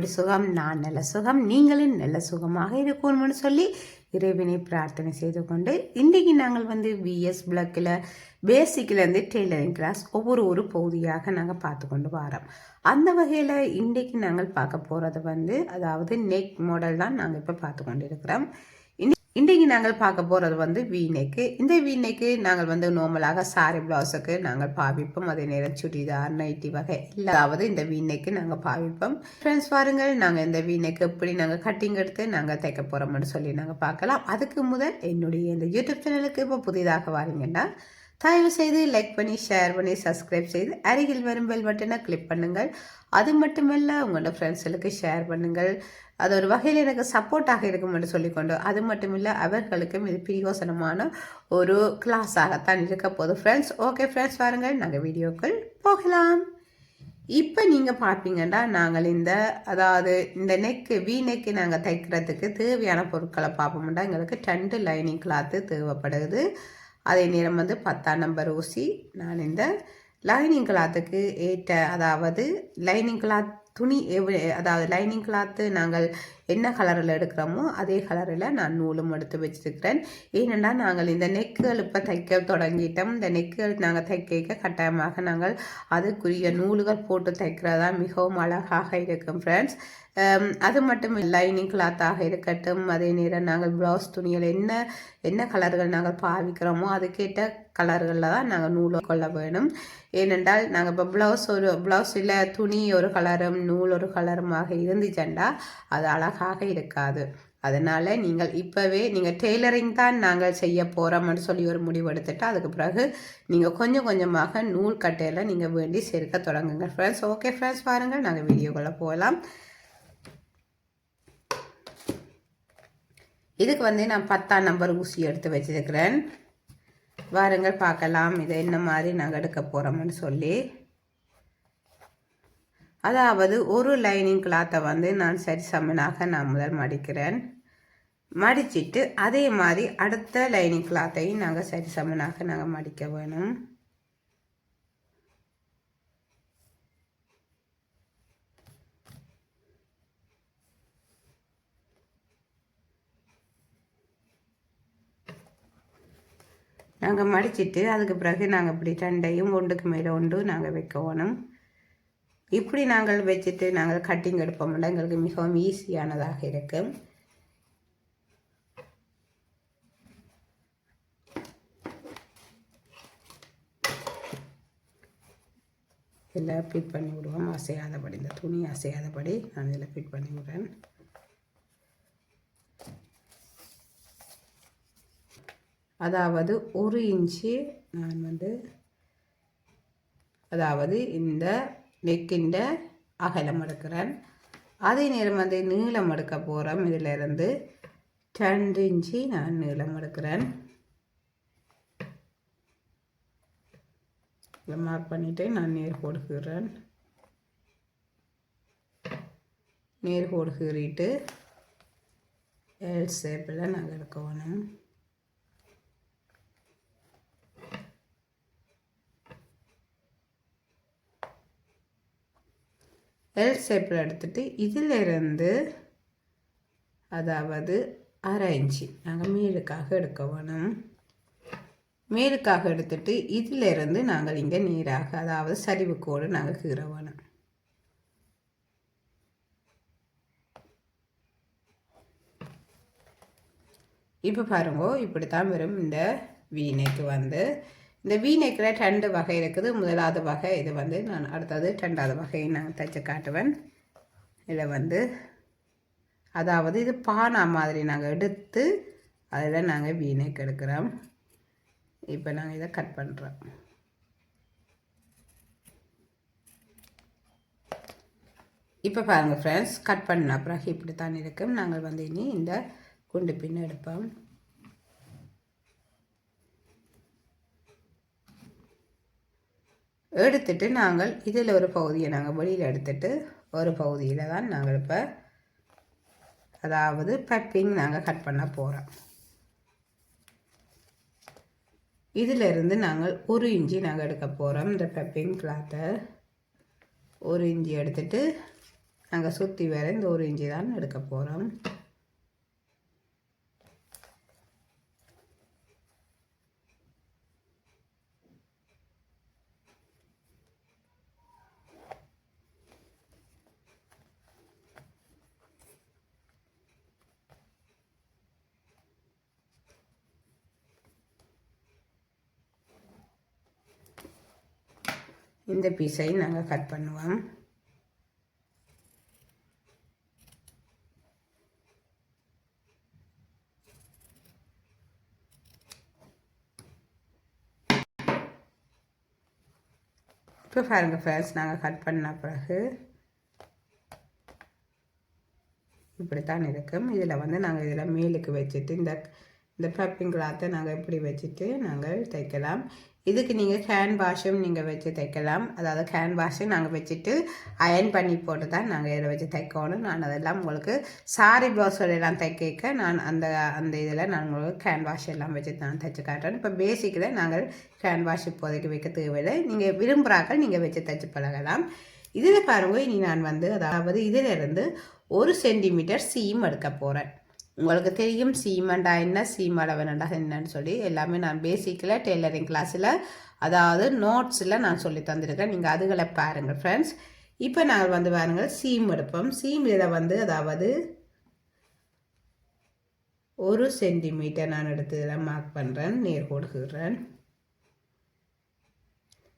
எப்படி சுகம்? நான் நல்ல சுகம் நீங்களும் நல்ல சுகமாக இருக்கணும்னு சொல்லி இறைவனை பிரார்த்தனை செய்து கொண்டு இன்றைக்கு நாங்கள் வந்து விஎஸ் பிளக்கில் பேசிக்லேருந்து டெய்லரிங் கிளாஸ் ஒவ்வொரு ஒரு பகுதியாக நாங்கள் பார்த்து கொண்டு வரோம். அந்த வகையில் இன்றைக்கு நாங்கள் பார்க்க போகிறது வந்து அதாவது நெக் மாடல் தான் நாங்கள் இப்போ பார்த்து கொண்டு இருக்கிறோம் இன்றைக்கு நாங்கள் பார்க்க போகிறது வந்து வீணைக்கு. இந்த வீணைக்கு நாங்கள் வந்து நார்மலாக சாரி ப்ளவுஸுக்கு நாங்கள் பாவிப்போம். அதே நேரம் சுடிதார் நைட்டி வகை இல்லாவது இந்த வீணைக்கு நாங்கள் பாவிப்போம். ஃப்ரெண்ட்ஸ் பாருங்கள் நாங்கள் இந்த வீணைக்கு எப்படி நாங்கள் கட்டிங் எடுத்து நாங்கள் தைக்க போகிறோம்னு சொல்லி நாங்கள் பார்க்கலாம். அதுக்கு முதல் என்னுடைய இந்த யூடியூப் சேனலுக்கு இப்போ புதிதாக வரீங்கன்னா தயவு செய்து லைக் பண்ணி ஷேர் பண்ணி சப்ஸ்கிரைப் செய்து அருகில் வரும் பெல் பட்டனை கிளிக் பண்ணுங்கள். அது மட்டுமல்ல உங்களோட ஃப்ரெண்ட்ஸுகளுக்கு ஷேர் பண்ணுங்கள். அது ஒரு வகையில் எனக்கு சப்போர்ட்டாக இருக்கும் என்று சொல்லிக்கொண்டு அது மட்டும் இல்லை அவர்களுக்கும் இது பிரியோசனமான ஒரு கிளாஸாகத்தான் இருக்க போகுது. ஃப்ரெண்ட்ஸ் ஓகே ஃப்ரெண்ட்ஸ் பாருங்கள் நாங்கள் வீடியோக்கள் போகலாம். இப்போ நீங்கள் பார்ப்பீங்கன்னா நாங்கள் இந்த அதாவது இந்த நெக்கு வி நெக்கு நாங்கள் தைக்கிறதுக்கு தேவையான பொருட்களை பார்ப்போம்னா எங்களுக்கு ரெண்டு லைனிங் கிளாத்து தேவைப்படுது. அதே நேரம் வந்து பத்தாம் நம்பர் ஊசி. நான் இந்த லைனிங் கிளாத்துக்கு ஏற்ற அதாவது லைனிங் கிளாத் துணி எவ் அதாவது லைனிங் கிளாத்து நாங்கள் என்ன கலரில் எடுக்கிறோமோ அதே கலரில் நான் நூலும் எடுத்து வச்சுருக்கிறேன். ஏனென்றால் நாங்கள் இந்த நெக்குகள் இப்போ தைக்க தொடங்கிட்டோம். இந்த நெக்குகள் நாங்கள் தைக்க கட்டாயமாக நாங்கள் அதுக்குரிய நூல்கள் போட்டு தைக்கிறதா மிகவும் அழகாக இருக்கும் ஃப்ரெண்ட்ஸ் Um, அது மட்டும் லைனிங் கிளாத்தாக இருக்கட்டும் அதே நேரம் நாங்கள் ப்ளவுஸ் துணியில் என்ன என்ன கலர்கள் நாங்கள் பாவிக்கிறோமோ அதுக்கேற்ற கலர்களில் தான் நாங்கள் நூல் கொள்ள வேணும். ஏனென்றால் நாங்கள் இப்போ ப்ளவுஸ் ஒரு ப்ளவுஸில் துணி ஒரு கலரும் நூல் ஒரு கலருமாக இருந்துச்சண்டா அது அழகாக இருக்காது. அதனால் நீங்கள் இப்போவே நீங்கள் டெய்லரிங் தான் நாங்கள் செய்ய போகிறோம்னு சொல்லி ஒரு முடிவு எடுத்துட்டு அதுக்கு பிறகு நீங்கள் கொஞ்சம் கொஞ்சமாக நூல் கட்டையில் நீங்கள் வேண்டி சேர்க்க தொடங்குங்க ஃப்ரெண்ட்ஸ் ஓகே ஃப்ரெண்ட்ஸ் பாருங்கள். நாங்கள் வீடியோக்குள்ளே போகலாம். இதுக்கு வந்து நான் பத்தாம் நம்பர் ஊசி எடுத்து வச்சிருக்கிறேன். வாருங்கள் பார்க்கலாம். இதை என்ன மாதிரி நாங்கள் எடுக்க போகிறோம்னு சொல்லி. அதாவது ஒரு லைனிங் கிளாத்தை வந்து நான் சரி சமனாக நான் முதல் மடிக்கிறேன். மடிச்சிட்டு அதே மாதிரி அடுத்த லைனிங் கிளாத்தையும் நாங்கள் சரி சமனாக நாங்கள் மடிக்க வேணும். நாங்கள் மடிச்சிட்டு அதுக்கு பிறகு நாங்கள் இப்படி ரெண்டையும் ஒன்றுக்கு மேலே ஒன்று நாங்கள் வைக்கணும் இப்படி நாங்கள் வச்சுட்டு நாங்கள் கட்டிங் எடுப்போம்ல எங்களுக்கு மிகவும் ஈஸியானதாக இருக்கும். இதில் ஃபிட் பண்ணி விடுவோம். அசையாதபடி இந்த துணி அசையாதபடி நான் இதில் ஃபிட் பண்ணி விடுறேன். அதாவது ஒரு இன்ச்சு நான் வந்து அதாவது இந்த நெக்கின்ற அகலம் எடுக்கிறேன். அதே நேரம் வந்து நீளம் எடுக்க போகிறோம் இதிலிருந்து ரெண்டு இன்ச்சு நான் நீளம் எடுக்கிறேன். இதில் மார்க் பண்ணிவிட்டு நான் நேர் கொடுக்குறேன் நேர் கொடுக்கிட்டு எல் ஷேப்பில் நாங்கள் எடுக்கணும் வேணும் எல் ஷேப்பில் எடுத்துட்டு இதிலிருந்து அதாவது அரை இன்ச்சு நாங்கள் மேலுக்காக எடுக்க வேணும். மேலுக்காக எடுத்துட்டு இதிலிருந்து நாங்கள் இங்கே நீராக அதாவது சரிவு கோடு நாங்கள் கீற வேணும். இப்போ பாருங்க இப்படி தான் வரும் இந்த வீணைக்கு வந்து. இந்த வீநெக்கில் ரெண்டு வகை இருக்குது. முதலாவது வகை இது வந்து நான் அடுத்தது ரெண்டாவது வகையை நான் தைச்சு காட்டுவேன். இதில் வந்து அதாவது இது பானா மாதிரி நாங்கள் எடுத்து அதில் நாங்கள் வீநெக் எடுக்கிறோம் இப்போ நாங்கள் இதை கட் பண்ணுறோம் இப்போ பாருங்கள் ஃப்ரெண்ட்ஸ் கட் பண்ண பிறகு இப்படி தான் இருக்கும். நாங்கள் வந்து இனி இந்த குண்டு பின் எடுப்போம். எடுத்துட்டு நாங்கள் இதில் ஒரு பகுதியை நாங்கள் வெளியில் எடுத்துட்டு ஒரு பகுதியில் தான் நாங்கள் இப்போ அதாவது பப்பிங் நாங்கள் கட் பண்ண போகிறோம். இதிலிருந்து நாங்கள் ஒரு இஞ்சி நாங்கள் எடுக்க போகிறோம். இந்த பெப்பிங் கிளாத்தை ஒரு இஞ்சி எடுத்துட்டு நாங்கள் சுற்றி வேற இந்த ஒரு இஞ்சி தான் எடுக்க போகிறோம். இந்த பீஸை நாங்கள் கட் பண்ணுவோம். இப்போ பாருங்க ஃப்ரெண்ட்ஸ் நாங்கள் கட் பண்ண பிறகு இப்படித்தான் இருக்கும். இதில் வந்து நாங்கள் இதில் மேலுக்கு வச்சுட்டு இந்த இந்த பப்பிங் கிளாத்தை நாங்கள் இப்படி வச்சுட்டு நாங்கள் தைக்கலாம். இதுக்கு நீங்கள் ஹேண்ட் வாஷும் நீங்கள் வச்சு தைக்கலாம். அதாவது ஹேண்ட் வாஷும் நாங்கள் வச்சுட்டு அயன் பண்ணி போட்டு தான் நாங்கள் இதில் வச்சு தைக்கணும். நான் அதெல்லாம் உங்களுக்கு சாரி ப்ளவுஸோட எல்லாம் தைக்க நான் அந்த அந்த இதில் நான் உங்களுக்கு கேன் வாஷ் எல்லாம் வச்சு நான் தைச்சு காட்டுறேன். இப்போ பேசிக்கில் நாங்கள் ஹேண்ட் வாஷ் இப்போதைக்கு வைக்க தேவையில்லை. நீங்கள் விரும்புகிறாக்கள் நீங்கள் வச்சு தைச்சு பழகலாம். இதில் பாருங்கள் இனி நான் வந்து அதாவது இதிலிருந்து ஒரு சென்டிமீட்டர் சீம் எடுக்க போகிறேன் உங்களுக்கு தெரியும் சீமெண்டா என்ன சீம் அளவனண்டா என்னன்னு சொல்லி எல்லாமே நான் பேசிக்கில் டெய்லரிங் கிளாஸில் அதாவது நோட்ஸில் நான் சொல்லி தந்திருக்கேன் நீங்கள் அதுகளை பாருங்கள் ஃப்ரெண்ட்ஸ் இப்போ நாங்கள் வந்து பாருங்கள் சீம் எடுப்போம். சீம் இதை வந்து அதாவது ஒரு சென்டிமீட்டர் நான் எடுத்து இதில் மார்க் பண்ணுறேன் நேர் கொடுக்குறேன்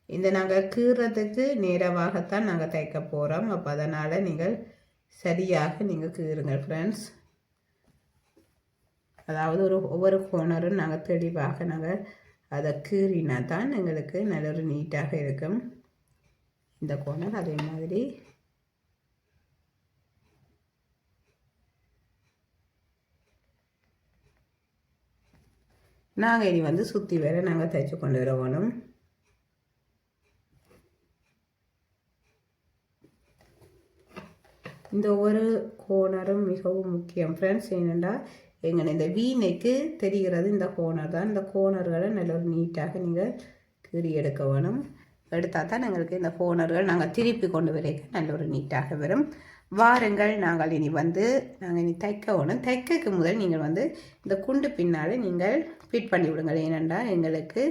இந்த நாங்கள் கீறதுக்கு நேரவாகத்தான் நாங்கள் தைக்க போகிறோம் அப்போ அதனால் நீங்கள் சரியாக நீங்கள் கீறுங்க ஃப்ரெண்ட்ஸ் அதாவது ஒரு ஒவ்வொரு கோணரும் நாங்கள் தெளிவாக நாங்கள் அதை கீறினா தான் எங்களுக்கு நல்ல ஒரு நீட்டாக இருக்கும். இந்த கோணர் அதே மாதிரி. நாங்கள் இனி வந்து சுற்றி வேற நாங்கள் தைச்சு கொண்டு வரணும் இந்த ஒவ்வொரு கோணரும் மிகவும் முக்கியம். ஃப்ரெண்ட்ஸ் ஏனென்றால் எங்கே இந்த வீணைக்கு தெரிகிறது இந்த கோனர் தான். இந்த கோனர்களை நல்ல ஒரு நீட்டாக நீங்கள் கீறி எடுக்க வேணும். எடுத்தால் தான் எங்களுக்கு இந்த கோனர்கள் நாங்கள் திருப்பி கொண்டு வரைக்க நல்ல ஒரு நீட்டாக வரும். வாருங்கள் நாங்கள் இனி வந்து நாங்கள் இனி தைக்க வேணும். தைக்கக்கு முதல் நீங்கள் வந்து இந்த குண்டு பின்னால் நீங்கள் ஃபிட் பண்ணி விடுங்கள். ஏனென்றால் எங்களுக்கு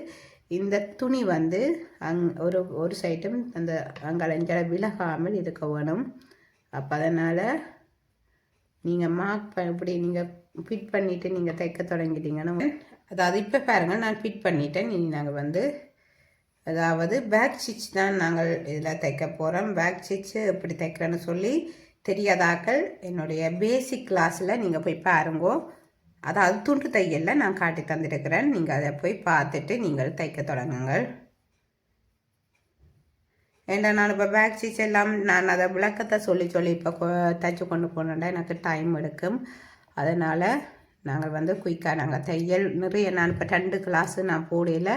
இந்த துணி வந்து அங் ஒரு ஒரு சைட்டும் அந்த அங்கலஞ்சலை விலகாமல் இருக்க வேணும். அப்போ அதனால் நீங்கள் மார்க் இப்படி நீங்கள் ஃபிட் பண்ணிவிட்டு நீங்கள் தைக்க தொடங்கிட்டீங்கன்னா அதாவது இப்போ பாருங்கள் நான் ஃபிட் பண்ணிட்டேன். இனி நாங்கள் வந்து அதாவது பேக் ஸ்டிச் தான் நாங்கள் இதில் தைக்க போகிறோம் பேக் ஸ்டிச்சு எப்படி தைக்கிறேன்னு சொல்லி தெரியாதாக்கள் என்னுடைய பேசிக் கிளாஸில் நீங்கள் போய் பாருங்கோ. அதாவது துண்டு தையலில் நான் காட்டி தந்துருக்கிறேன். நீங்கள் அதை போய் பார்த்துட்டு நீங்கள் தைக்க தொடங்குங்கள். ஏண்டா நான் இப்போ பேக் ஸ்டிச் எல்லாம் நான் அதை விளக்கத்தை சொல்லி சொல்லி இப்போ தைச்சு கொண்டு போனேன்டா. எனக்கு டைம் எடுக்கும். அதனால் நாங்கள் வந்து குயிக்காக நாங்கள் தையல் நிறைய நான் இப்போ ரெண்டு கிளாஸு நான் போடையில்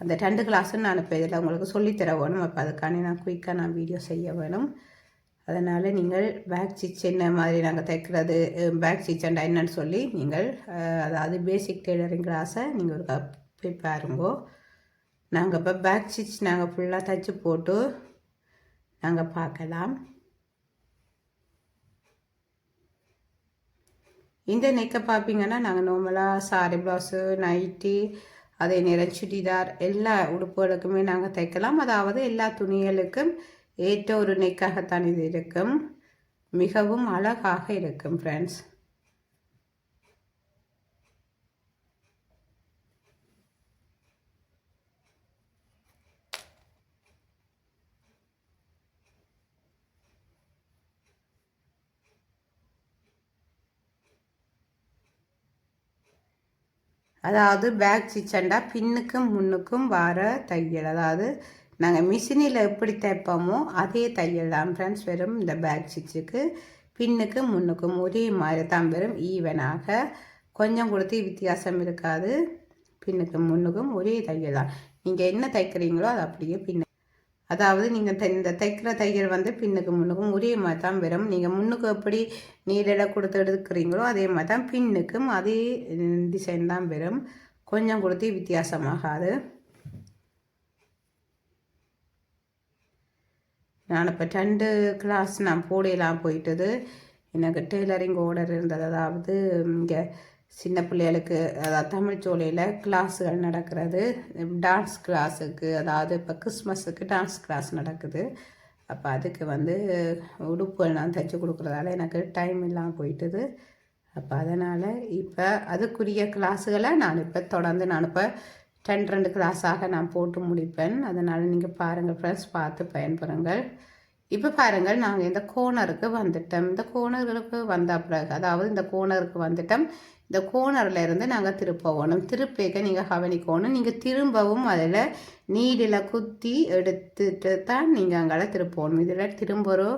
அந்த ரெண்டு கிளாஸும் நான் இப்போ இதில் உங்களுக்கு சொல்லித்தர வேணும். அப்போ அதுக்காண்டி நான் குயிக்காக நான் வீடியோ செய்ய வேணும். அதனால் நீங்கள் பேக் ஸ்டிச் என்ன மாதிரி நாங்கள் தைக்கிறது பேக் ஸ்டிச்சண்டா என்னன்னு சொல்லி நீங்கள் அதாவது பேசிக் டெய்லரிங் கிளாஸை நீங்கள் ஒரு போய் பாருங்கோ நாங்கள் இப்போ பேக் ஸ்டிச் நாங்கள் ஃபுல்லாக தைச்சி போட்டு நாங்கள் பார்க்கலாம் இந்த நெக்கை பார்ப்பீங்கன்னா நாங்கள் நார்மலாக சாரி ப்ளவுஸு நைட்டி அதே நேரம் சுடிதார் எல்லா உடுப்புகளுக்குமே நாங்கள் தைக்கலாம். அதாவது எல்லா துணிகளுக்கும் ஏற்ற ஒரு நெக்காகத்தான் இது இருக்கும். மிகவும் அழகாக இருக்கும் ஃப்ரெண்ட்ஸ் அதாவது பேக் ஸ்டிச்சண்டா பின்னுக்கும் முன்னுக்கும் வர தையல். அதாவது நாங்கள் மிஷினில் எப்படி தைப்போமோ அதே தையல் தான் ஃப்ரெண்ட்ஸ் வெறும் இந்த பேக் ஸ்டிச்சுக்கு பின்னுக்கும் முன்னுக்கும் ஒரே மாதிரி தான் வெறும் ஈவனாக கொஞ்சம் கொடுத்து வித்தியாசம் இருக்காது. பின்னுக்கும் முன்னுக்கும் ஒரே தையல் தான். நீங்கள் என்ன தைக்கிறீங்களோ அது அப்படியே பின்ன அதாவது நீங்கள் இந்த தைக்கிற தையல் வந்து பின்னுக்கு முன்னுக்கும் ஒரே மாதிரி தான் வரும். நீங்கள் முன்னுக்கு எப்படி நீரிட கொடுத்து எடுக்கிறீங்களோ அதே மாதிரி தான் பின்னுக்கும் அதே டிசைன் தான் வரும். கொஞ்சம் கொடுத்து வித்தியாசமாகாது. நான் இப்போ ரெண்டு கிளாஸ் நான் போடையெல்லாம் போயிட்டது. எனக்கு டெய்லரிங் ஆர்டர் இருந்தது. அதாவது இங்கே சின்ன பிள்ளைகளுக்கு அதாவது தமிழ் சோலையில் கிளாஸுகள் நடக்கிறது. டான்ஸ் கிளாஸுக்கு அதாவது இப்போ கிறிஸ்மஸுக்கு டான்ஸ் கிளாஸ் நடக்குது. அப்போ அதுக்கு வந்து உடுப்புகள் நான் தைச்சி கொடுக்குறதால எனக்கு டைம் இல்லாமல் போயிட்டுது. அப்போ அதனால் இப்போ அதுக்குரிய கிளாஸுகளை நான் இப்போ தொடர்ந்து நான் இப்போ ரெண்டு ரெண்டு கிளாஸாக நான் போட்டு முடிப்பேன். அதனால் நீங்கள் பாருங்கள் ஃப்ரெண்ட்ஸ் பார்த்து பயன்பெறுங்கள். இப்போ பாருங்கள் நாங்கள் இந்த கோனருக்கு வந்துட்டோம். இந்த கோணருக்கு வந்த பிறகு அதாவது இந்த கோணருக்கு வந்துட்டோம். இந்த கோனரில் இருந்து நாங்கள் திருப்பணும் திருப்பேக்க நீங்கள் கவனிக்கணும். நீங்கள் திரும்பவும் அதில் நீடில் குத்தி எடுத்துட்டு தான் நீங்கள் அங்கே திருப்பணும். இதில் திரும்ப ஒரு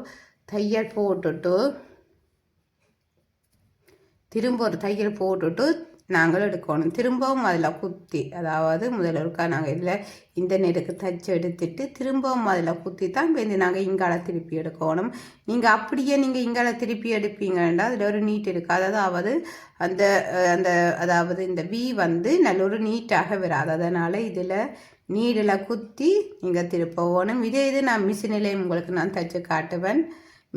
தையல் போட்டுட்டு திரும்ப ஒரு தையல் போட்டுட்டு நாங்கள் எடுக்கணும். திரும்பவும் அதில் குத்தி அதாவது முதல்ல இருக்கா நாங்கள் இதில் இந்த நெருக்கு தச்சு எடுத்துட்டு திரும்பவும் அதில் குத்தி தான் வந்து நாங்கள் இங்கால திருப்பி எடுக்கணும். நீங்கள் அப்படியே நீங்கள் இங்கால திருப்பி எடுப்பீங்கன்னா அதில் ஒரு நீட் இருக்குது அதாவது அந்த அந்த அதாவது இந்த வி வந்து நல்ல ஒரு நீட்டாக வராது. அதனால் இதில் நீடில் குத்தி நீங்கள் திருப்பணும் இதே இது நான் மிஷினிலே உங்களுக்கு நான் தைச்சு காட்டுவேன்.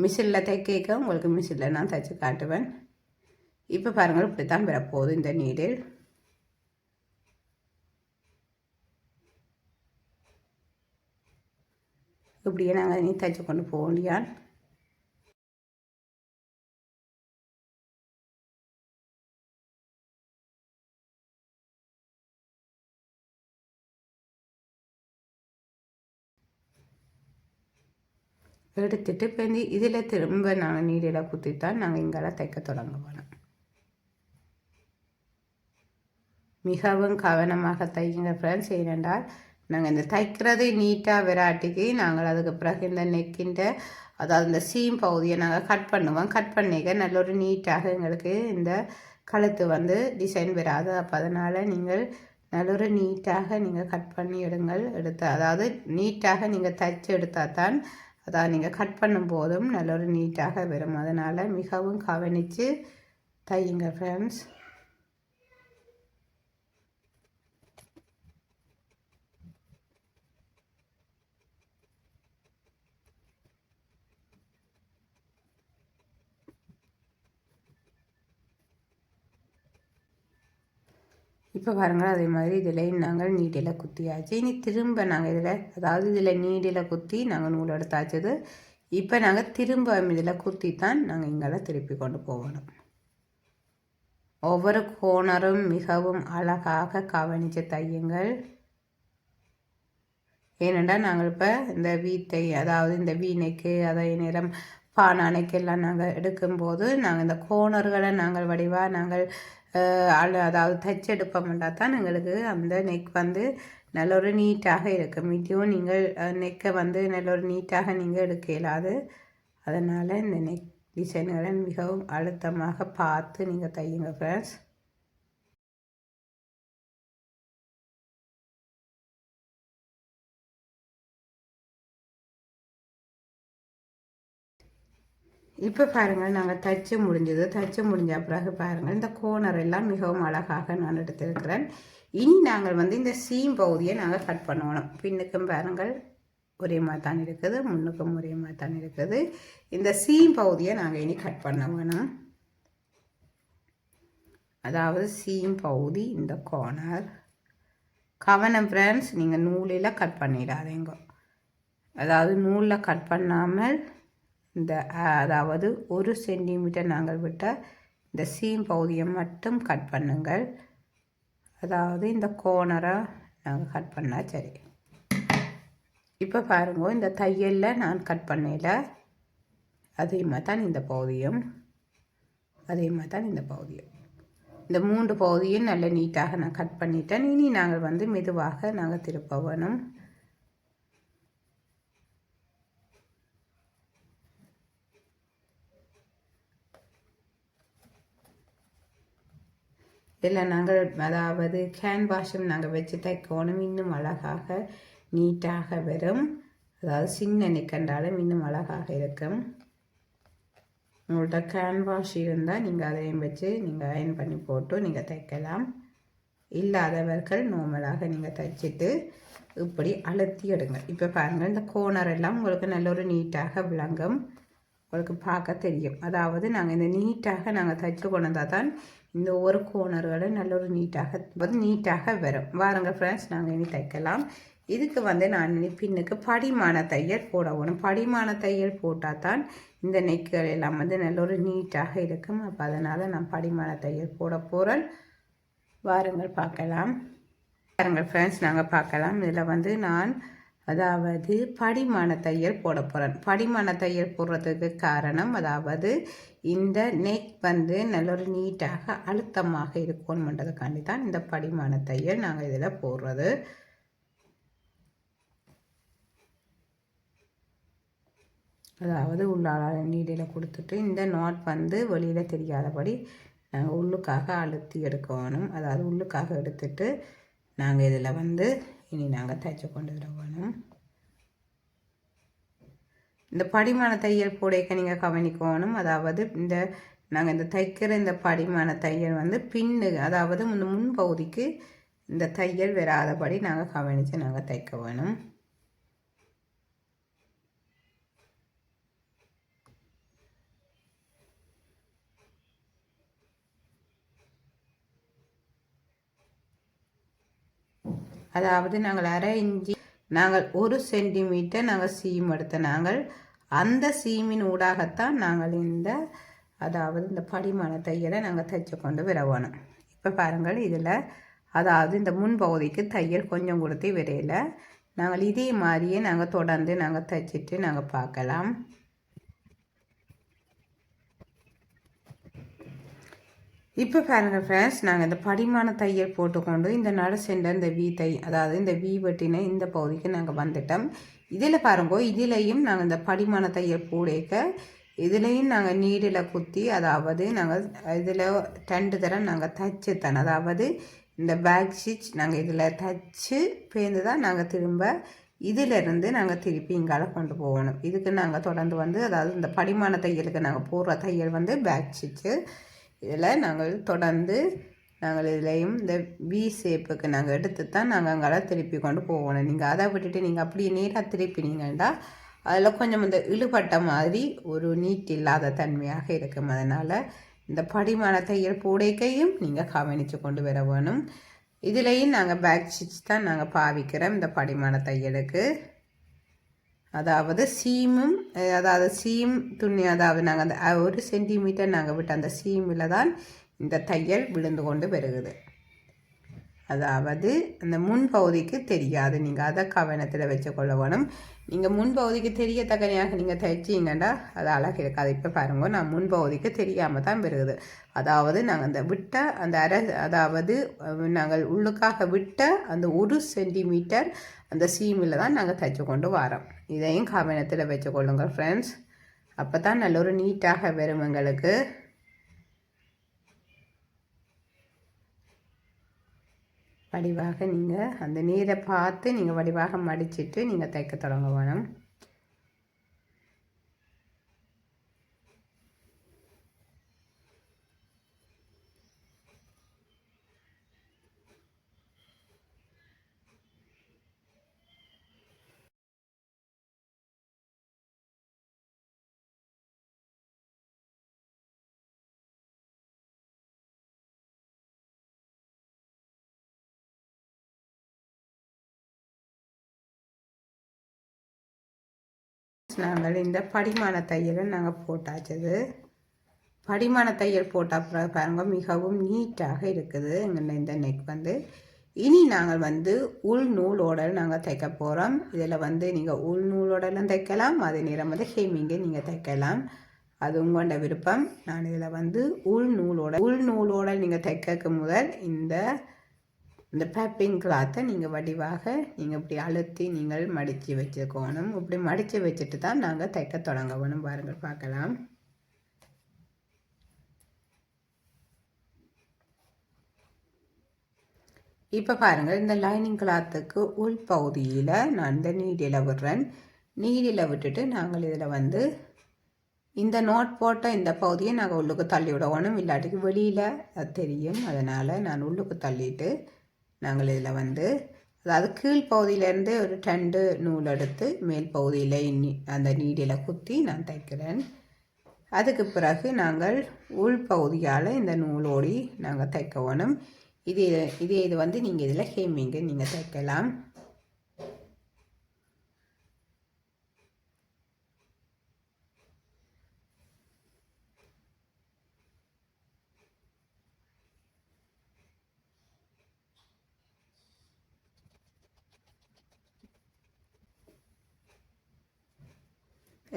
மிஷினில் தைக்க உங்களுக்கு மிஷினில் நான் தைச்சு காட்டுவேன். இப்போ பாருங்கள் இப்படி தான் வரப்போகுது இந்த நீடில் இப்படியே நாங்கள் நீ தைச்சு கொண்டு போக முடியாது எடுத்துட்டு இப்போ இதில் திரும்ப நாங்கள் நீரில் குத்தித்தான் நாங்கள் இங்கெல்லாம் தைக்க தொடங்க போனோம் மிகவும் கவனமாக தைக்குங்க ஃப்ரெண்ட்ஸ் ஏனென்றால் நாங்கள் இந்த தைக்கிறது நீட்டாக விராட்டிக்கு நாங்கள் அதுக்கு பிறகு இந்த நெக்கின்ற அதாவது இந்த சீம் பகுதியை நாங்கள் கட் பண்ணுவோம். கட் பண்ணிக்க நல்ல ஒரு நீட்டாக எங்களுக்கு இந்த கழுத்து வந்து டிசைன் வராது. அப்போ அதனால் நீங்கள் நல்ல ஒரு நீட்டாக நீங்கள் கட் பண்ணி எடுங்கள். எடுத்து அதாவது நீட்டாக நீங்கள் தைச்சு எடுத்தால் தான் அதாவது நீங்கள் கட் பண்ணும் போதும் நல்ல ஒரு நீட்டாக வரும். அதனால் மிகவும் கவனித்து தையுங்க ஃப்ரெண்ட்ஸ் இப்போ பாருங்கள் அதே மாதிரி இதில் நாங்கள் நீடில் குத்தியாச்சு. இனி திரும்ப நாங்கள் இதில் அதாவது இதில் நீடில் குத்தி நாங்கள் நூல் எடுத்தாச்சது. இப்போ நாங்கள் திரும்ப இதில் குத்தி தான் நாங்கள் இங்கே திருப்பி கொண்டு போகணும். ஒவ்வொரு கோணரும் மிகவும் அழகாக கவனித்து தையுங்கள். ஏனென்றால் நாங்கள் இப்போ இந்த வீட்டை அதாவது இந்த வீணைக்கு அதே நேரம் பானானைக்கெல்லாம் நாங்கள் எடுக்கும்போது நாங்கள் இந்த கோணர்களை நாங்கள் வடிவாக நாங்கள் அதாவது தைச்செடுப்போம்னா தான் எங்களுக்கு அந்த நெக் வந்து நல்ல ஒரு நீட்டாக இருக்கும். இதையும் நீங்கள் நெக்கை வந்து நல்ல ஒரு நீட்டாக நீங்கள் எடுக்க இயலாது. அதனால் இந்த நெக் டிசைன்களை மிகவும் அழுத்தமாக பார்த்து நீங்கள் தையுங்க ஃப்ரெண்ட்ஸ் இப்போ பாருங்கள் நாங்கள் தைச்சு முடிஞ்சது. தைச்சு முடிஞ்ச பிறகு பாருங்கள் இந்த கோனர் எல்லாம் மிகவும் அழகாக நான் எடுத்திருக்கிறேன். இனி நாங்கள் வந்து இந்த சீம் பகுதியை நாங்கள் கட் பண்ணணும். பின்னுக்கும் பாருங்கள் ஒரே மாதிரி தான் இருக்குது. முன்னுக்கும் ஒரே மாதிரி தான் இருக்குது. இந்த சீம் பகுதியை நாங்கள் இனி கட் பண்ண வேணும். அதாவது சீம் பகுதி இந்த கோனர் கவனம் ஃப்ரெண்ட்ஸ் நீங்கள் நூலில் கட் பண்ணிடாதீங்க. அதாவது நூலில் கட் பண்ணாமல் இந்த அதாவது ஒரு சென்டிமீட்டர் நாங்கள் விட்டால் இந்த சீம் பகுதியை மட்டும் கட் பண்ணுங்கள். அதாவது இந்த கோனரை நாங்கள் கட் பண்ணால் சரி. இப்போ பாருங்க இந்த தையலில் நான் கட் பண்ணல அதே மாதிரி தான் இந்த பகுதியும் அதே மாதிரி தான் இந்த பகுதியும். இந்த மூன்று பகுதியும் நல்ல நீட்டாக நான் கட் பண்ணிட்டேன். இனி நாங்கள் வந்து மெதுவாக நாங்கள் திருப்ப வேணும். இதில் நாங்கள் அதாவது கேன்வாஷும் நாங்கள் வச்சு தைக்கணும் இன்னும் அழகாக நீட்டாக வரும். அதாவது சின்ன நிற்கண்டாலும் இன்னும் அழகாக இருக்கும். உங்கள்கிட்ட கேன்வாஷ் இருந்தால் நீங்கள் அதையும் வச்சு நீங்கள் அயன் பண்ணி போட்டு நீங்கள் தைக்கலாம். இல்லாதவர்கள் நார்மலாக நீங்கள் தைச்சிட்டு இப்படி அழுத்தி எடுங்க இப்போ பாருங்கள் இந்த கோனர் எல்லாம் உங்களுக்கு நல்ல ஒரு நீட்டாக விளங்கும். உங்களுக்கு பார்க்க தெரியும். அதாவது நாங்கள் இந்த நீட்டாக நாங்கள் தைச்சு கொண்டு வந்தால் தான் இந்த ஒரு கோணர்களும் நல்ல ஒரு நீட்டாக வந்து நீட்டாக வரும். வாருங்க ஃப்ரெண்ட்ஸ் நாங்கள் இனி தைக்கலாம். இதுக்கு வந்து நான் இனி பின்னுக்கு படிமான தையல் போடணும் படிமான தையல் போட்டால் தான் இந்த நெக்குகள் எல்லாம் வந்து நல்ல ஒரு நீட்டாக இருக்கும். அப்போ அதனால் நான் படிமான தையல் போட போகிறேன் வாருங்கள் பார்க்கலாம். பாருங்கள் ஃப்ரெண்ட்ஸ் நாங்கள் பார்க்கலாம். இதில் வந்து நான் அதாவது படிமான தையல் போட போகிறேன் படிமான தையல் போடுறதுக்கு காரணம் அதாவது இந்த நெக் வந்து நல்ல ஒரு நீட்டாக அழுத்தமாக இருக்கணுன்றதுக்காண்டி தான் இந்த படிமான தையல் நாங்கள் இதில் போடுறது. அதாவது உள்ளால நீடியில் கொடுத்துட்டு இந்த நாட் வந்து வெளியில் தெரியாதபடி நாங்கள் உள்ளுக்காக அழுத்தி எடுக்கணும். அதாவது உள்ளுக்காக எடுத்துட்டு நாங்கள் இதில் வந்து இனி நாங்கள் தைச்சு கொண்டு வர வேணும் இந்த படிமான தையல் போடைக்க நீங்கள் கவனிக்கணும். அதாவது இந்த நாங்கள் இந்த தைக்கிற இந்த படிமான தையல் வந்து பின்னு அதாவது இந்த முன்பகுதிக்கு இந்த தையல் வராதபடி நாங்கள் கவனித்து நாங்கள் தைக்க வேணும். அதாவது நாங்கள் அரை இஞ்சி நாங்கள் ஒரு சென்டிமீட்டர் நாங்கள் சீம் எடுத்த நாங்கள். அந்த சீமின் ஊடாகத்தான் நாங்கள் இந்த அதாவது இந்த படிமான தையலை நாங்கள் தைச்சு கொண்டு விரவணும். இப்போ பாருங்கள் இதில் அதாவது இந்த முன்பகுதிக்கு தையல் கொஞ்சம் கொடுத்து விரையில். நாங்கள் இதே மாதிரியே நாங்கள் தொடர்ந்து நாங்கள் தைச்சிட்டு நாங்கள் பார்க்கலாம். இப்போ பாருங்கள் ஃப்ரெண்ட்ஸ் நாங்கள் இந்த படிமான தையல் போட்டுக்கொண்டு இந்த நடு சென்ற இந்த வி தை அதாவது இந்த வி வெட்டின இந்த பகுதிக்கு நாங்கள் வந்துட்டோம். இதில் பாருங்கோ இதிலையும் நாங்கள் இந்த படிமான தையல் போடைக்க இதுலேயும் நாங்கள் நீடில் குத்தி அதாவது நாங்கள் இதில் ரெண்டு தரம் நாங்கள் தச்சு தன் அதாவது இந்த பேக் ஸ்டிச் நாங்கள் இதில் தச்சு பேர்ந்து தான் நாங்கள் திரும்ப இதிலிருந்து நாங்கள் திருப்பி இங்கால கொண்டு போகணும். இதுக்கு நாங்கள் தொடர்ந்து வந்து அதாவது இந்த படிமான தையலுக்கு நாங்கள் போடுற தையல் வந்து பேக் ஸ்டிச்சு இதில் நாங்கள் தொடர்ந்து நாங்கள் இதுலேயும் இந்த வி ஷேப்புக்கு நாங்கள் எடுத்து தான் நாங்கள் அங்கெல்லாம் திருப்பி கொண்டு போகணும் நீங்கள் அதை விட்டுட்டு நீங்கள் அப்படியே நேராக திருப்பினீங்கன்னா அதில் கொஞ்சம் இந்த இழுபட்ட மாதிரி ஒரு நீட் இல்லாத தன்மையாக இருக்கும். அதனால் இந்த படிமான தையல் போடைக்கையும் நீங்கள் கவனித்து கொண்டு வர வேணும். இதுலேயும் நாங்கள் பேக் ஸ்டிச் தான் நாங்கள் பாவிக்கிறோம் இந்த படிமான தையலுக்கு அதாவது சீமும் அதாவது சீம் துணி அதாவது நாங்கள் அந்த ஒரு சென்டிமீட்டர் நாங்கள் விட்ட அந்த சீமில் தான் இந்த தையல் விழுந்து கொண்டு வருகுது. அதாவது அந்த முன்பகுதிக்கு தெரியாது. நீங்கள் அதை கவனத்தில் வச்சுக்கொள்ள வேணும் நீங்கள் முன்பகுதிக்கு தெரியத்தக்கனையாக நீங்கள் தைச்சிங்கன்னா அது அழகு இருக்காது. இப்போ பாருங்க நான் முன்பகுதிக்கு தெரியாமல் தான் வருகுது. அதாவது நாங்கள் அந்த விட்ட அந்த அரை அதாவது நாங்கள் உள்ளுக்காக விட்ட அந்த ஒரு சென்டிமீட்டர் அந்த சீமில் தான் நாங்கள் தைச்சு கொண்டு வரோம். இதையும் கவனத்தில் வச்சுக்கொள்ளுங்க ஃப்ரெண்ட்ஸ் அப்போ தான் நல்ல ஒரு நீட்டாக வரும் எங்களுக்கு. வடிவாக நீங்கள் அந்த நீரை பார்த்து நீங்கள் வடிவாக மடிச்சிட்டு நீங்கள் தைக்க தொடங்க வேணும். நாங்கள் இந்த படிமான தையலை நாங்கள் போட்டாச்சது. படிமான தையல் போட்டால் பாருங்க மிகவும் நீட்டாக இருக்குது. எங்கள் இந்த நெக் வந்து. இனி நாங்கள் வந்து உள் நூலோட நாங்கள் தைக்க போகிறோம் இதில் வந்து நீங்கள் உள் நூலோடலாம் தைக்கலாம் அதே நேரம் வந்து ஹேமிங்கை நீங்கள் தைக்கலாம். அது உங்களோட விருப்பம். நான் இதில் வந்து உள் நூலோட உள் நூலோட நீங்கள் தைக்க முதல் இந்த இந்த பேப்பிங் கிளாத்தை நீங்கள் வடிவாக நீங்கள் இப்படி அழுத்தி நீங்கள் மடித்து வச்சுக்கோணும் இப்படி மடித்து வச்சுட்டு தான் நாங்கள் தைக்க தொடங்கணும். பாருங்கள் பார்க்கலாம். இப்போ பாருங்கள் இந்த லைனிங் கிளாத்துக்கு உள் பகுதியில் நான் இந்த நீடியில் விடுறேன். நீடியில் விட்டுட்டு நாங்கள் இதில் வந்து இந்த நோட் போட்ட இந்த பகுதியை நாங்கள் உள்ளுக்கு தள்ளி விடணும். இல்லாட்டிக்கு வெளியில் தெரியும். அதனால் நான் உள்ளுக்கு தள்ளிட்டு நாங்கள் இதில் வந்து அதாவது கீழ்ப்பகுதியிலேருந்து ஒரு ரெண்டு நூல் எடுத்து மேல் பகுதியில் நீ அந்த நீடியில் குத்தி நான் தைக்கிறேன். அதுக்கு பிறகு நாங்கள் உள் பகுதியால் இந்த நூலோடி நாங்கள் தைக்க வேணும். இது இதே இது வந்து நீங்கள் இதில் ஹேமிங்கு நீங்கள் தைக்கலாம்.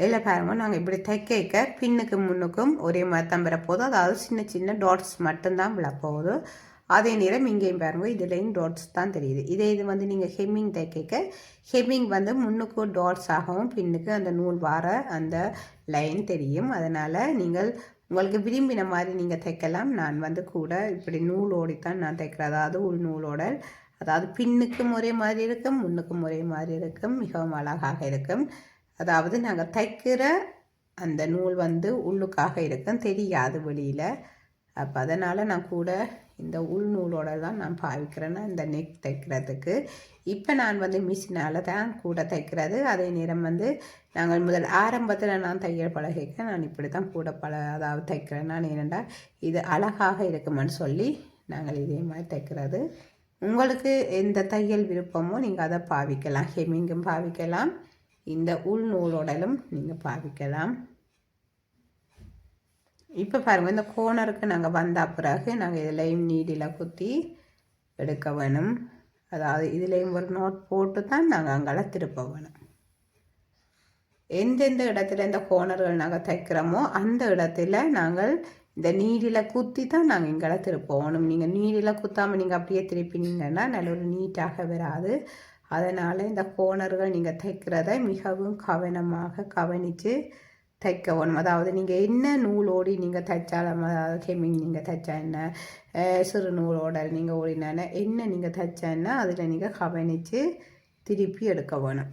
இதில் பாருங்கள் நாங்கள் இப்படி தைக்க பின்னுக்கு முன்னுக்கும் ஒரே மாதிரி தான் வரப்போகுது அதாவது சின்ன சின்ன டாட்ஸ் மட்டும்தான் விழப்போகுது அதே நேரம் இங்கேயும் பாருங்கள் இதுலேயும் டாட்ஸ் தான் தெரியுது. இதே இது வந்து நீங்கள் ஹெம்மிங் தைக்க ஹெம்மிங் வந்து முன்னுக்கு டாட்ஸ் ஆகவும் பின்னுக்கு அந்த நூல் வார அந்த லைன் தெரியும். அதனால் நீங்கள் உங்களுக்கு விரும்பின மாதிரி நீங்கள் தைக்கலாம் நான் வந்து கூட இப்படி நூலோடித்தான் நான் தைக்கிறேன் அதாவது உள் நூலோட அதாவது பின்னுக்கும் ஒரே மாதிரி இருக்கும் முன்னுக்கும் ஒரே மாதிரி இருக்கும் மிகவும் அழகாக இருக்கும். அதாவது நாங்கள் தைக்கிற அந்த நூல் வந்து உள்ளுக்காக இருக்கும் தெரியாது வெளியில். அப்போ அதனால் நான் கூட இந்த உள் நூலோட தான் நான் பாவிக்கிறேன்னா இந்த நெக் தைக்கிறதுக்கு. இப்போ நான் வந்து மிஷினால் தான் கூட தைக்கிறது. அதே நேரம் வந்து நாங்கள் முதல் ஆரம்பத்தில் நான் தையல் பழகிக்க நான் இப்படி தான் கூட பல அதாவது தைக்கிறேன். நான் ஏனென்றால் இது அழகாக இருக்குமென்னு சொல்லி நாங்கள் இதே மாதிரி தைக்கிறது. உங்களுக்கு எந்த தையல் விருப்பமோ நீங்கள் அதை பாவிக்கலாம் ஹெமிங்கும் பாவிக்கலாம். இந்த உள் நூலோடலும் நீங்கள் பாவிக்கலாம். இப்போ பாருங்கள் இந்த கோனருக்கு நாங்கள் வந்த பிறகு நாங்கள் இதுலேயும் நீடில் குத்தி எடுக்க வேணும். அதாவது இதுலேயும் ஒரு நோட் போட்டு தான் நாங்கள் அங்கே திருப்ப வேணும். எந்தெந்த இடத்துல இந்த கோனர்கள் நாங்கள் தைக்கிறோமோ அந்த இடத்துல நாங்கள் இந்த நீடில் குத்தி தான் நாங்கள் இங்கே திருப்போகணும் நீங்கள் நீடில் குத்தாமல் நீங்கள் அப்படியே திருப்பினீங்கன்னா நல்ல ஒரு நீட்டாக வராது. அதனால் இந்த கோணர்கள் நீங்கள் தைக்கிறத மிகவும் கவனமாக கவனித்து தைக்க வேணும் அதாவது நீங்கள் என்ன நூலோடி நீங்கள் தைச்சாலும் அதாவது ஹெம்மிங் நீங்கள் தைச்சா என்ன சிறு நூலோட நீங்கள் ஓடினான என்ன நீங்கள் தைச்சா அதில் நீங்கள் கவனித்து திருப்பி எடுக்க வேணும்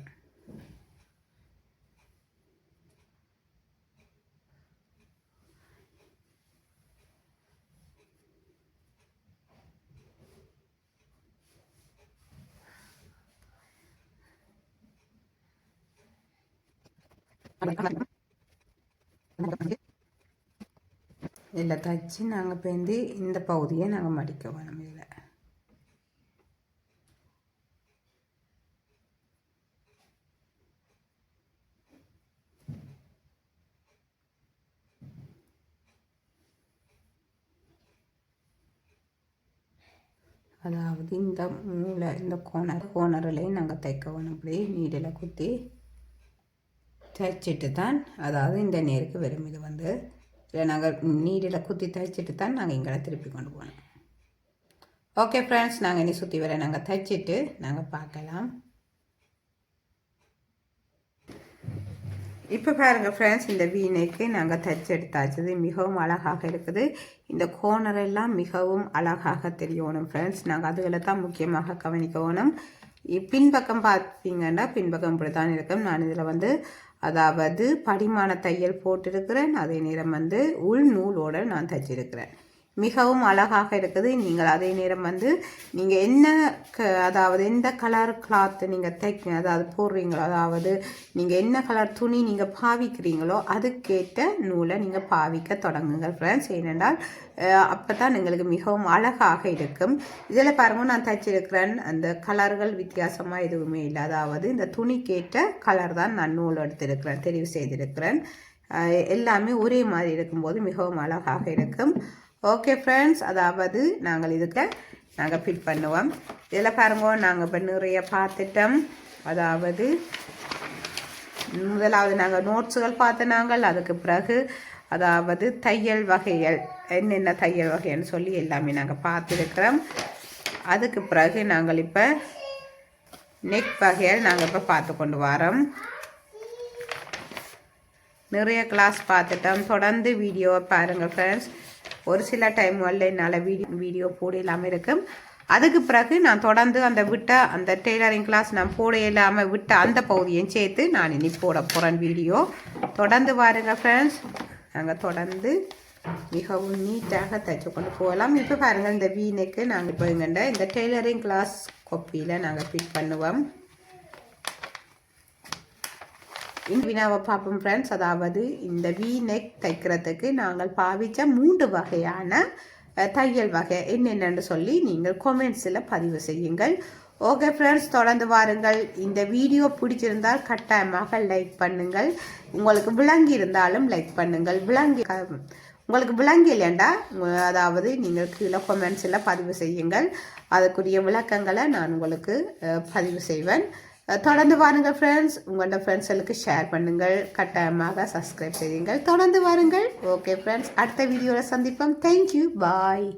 இதில் தைச்சி நாங்கள் பேந்து இந்த பகுதியை நாங்கள் மடிக்க வேணும் இதில். அதாவது இந்த மூளை இந்த கோணர் கோணர்லேயும் நாங்கள் தைக்க வேணும் இப்படி நீடில் குத்தி. தைச்சிட்டு தான் அதாவது இந்த நேருக்கு வரும் இது வந்து நாங்கள் நீரில் குத்தி தைச்சிட்டு தான் நாங்கள் இங்கே திருப்பி கொண்டு போனோம். ஓகே ஃப்ரெண்ட்ஸ் நாங்கள் இனி சுற்றி வர நாங்கள் தைச்சிட்டு நாங்கள் பார்க்கலாம். இப்போ பாருங்கள் ஃப்ரெண்ட்ஸ் இந்த வீணைக்கு நாங்கள் தைச்சி எடுத்தாச்சது மிகவும் அழகாக இருக்குது. இந்த கோனர் எல்லாம் மிகவும் அழகாக தெரியணும் ஃப்ரெண்ட்ஸ் நாங்கள் அதுகளை தான் முக்கியமாக கவனிக்கணும். பின்பக்கம் பார்த்தீங்கன்னா பின்பக்கம் இப்படி தான் இருக்கும். நான் இதில் வந்து அதாவது படிமான தையல் போட்டிருக்கிறேன். அதே நேரம் வந்து உள் நூலோடு நான் தைச்சிருக்கிறேன். மிகவும் அழகாக இருக்குது. நீங்கள் அதே நேரம் வந்து நீங்கள் என்ன க அதாவது எந்த கலர் கிளாத்து நீங்கள் தைக்க அதாவது போடுறீங்களோ அதாவது நீங்கள் என்ன கலர் துணி நீங்கள் பாவிக்கிறீங்களோ அதுக்கேற்ற நூலை நீங்கள் பாவிக்க தொடங்குங்கள் ஃப்ரெண்ட்ஸ் ஏனென்றால் அப்போ தான் எங்களுக்கு மிகவும் அழகாக இருக்கும். இதில் பாருங்கள் நான் தைச்சிருக்கிறேன். அந்த கலர்கள் வித்தியாசமாக எதுவுமே இல்லை. அதாவது இந்த துணிக்கேற்ற கலர் தான் நான் நூல் எடுத்திருக்கிறேன் தெரிவு செய்திருக்கிறேன். எல்லாமே ஒரே மாதிரி இருக்கும்போது மிகவும் அழகாக இருக்கும். ஓகே ஃப்ரெண்ட்ஸ் அதாவது நாங்கள் இதுக்கு நாங்கள் ஃபிட் பண்ணுவோம். இதில் பாருங்க நாங்கள் இப்போ நிறைய பார்த்துட்டோம். அதாவது முதலாவது நாங்கள் நோட்ஸுகள் பார்த்து நாங்கள் அதுக்கு பிறகு அதாவது தையல் வகைகள் என்னென்ன தையல் வகைன்னு சொல்லி எல்லாமே நாங்கள் பார்த்துருக்குறோம். அதுக்கு பிறகு நாங்கள் இப்போ நெக் வகைகள் நாங்கள் இப்போ பார்த்து கொண்டு வரோம். நிறைய கிளாஸ் பார்த்துட்டோம். தொடர்ந்து வீடியோவை பாருங்கள் ஃப்ரெண்ட்ஸ் ஒரு சில டைம் வரல என்னால் வீடியோ வீடியோ போட இல்லாமல் இருக்கும் அதுக்கு பிறகு நான் தொடர்ந்து அந்த விட்ட அந்த டெய்லரிங் கிளாஸ் நான் போட இல்லாமல் விட்ட அந்த பகுதியும் சேர்த்து நான் இனி போட போகிறேன் வீடியோ தொடர்ந்து பாருங்க ஃப்ரெண்ட்ஸ் நாங்கள் தொடர்ந்து மிகவும் நீட்டாக தைச்சு கொண்டு போகலாம். இப்போ பாருங்கள் இந்த வீணைக்கு நாங்கள் இப்போ எங்கண்ட இந்த டெய்லரிங் கிளாஸ் கொப்பியில் நாங்கள் ஃபிட் பண்ணுவோம் இந்த வினாவை பார்ப்போம் ஃப்ரெண்ட்ஸ் அதாவது இந்த வி நெக் தைக்கிறதுக்கு நாங்கள் பாவித்த மூன்று வகையான தையல் வகை என்னென்னு சொல்லி நீங்கள் கொமெண்ட்ஸில் பதிவு செய்யுங்கள். ஓகே ஃப்ரெண்ட்ஸ் தொடர்ந்து வாருங்கள். இந்த வீடியோ பிடிச்சிருந்தால் கட்டாயமாக லைக் பண்ணுங்கள். உங்களுக்கு விளங்கி இருந்தாலும் லைக் பண்ணுங்கள். விளங்கி உங்களுக்கு விளங்கி இல்லைண்டா அதாவது நீங்கள் கீழே கொமெண்ட்ஸில் பதிவு செய்யுங்கள். அதுக்குரிய விளக்கங்களை நான் உங்களுக்கு பதிவு செய்வேன். தொடர்ந்து வாருங்கள் ஃப்ரெண்ட்ஸ் உங்களோட ஃப்ரெண்ட்ஸ்களுக்கு ஷேர் பண்ணுங்கள். கட்டாயமாக சப்ஸ்கிரைப் செய்யுங்கள். தொடர்ந்து வாருங்கள். ஓகே ஃப்ரெண்ட்ஸ் அடுத்த வீடியோவில் சந்திப்போம். Thank you bye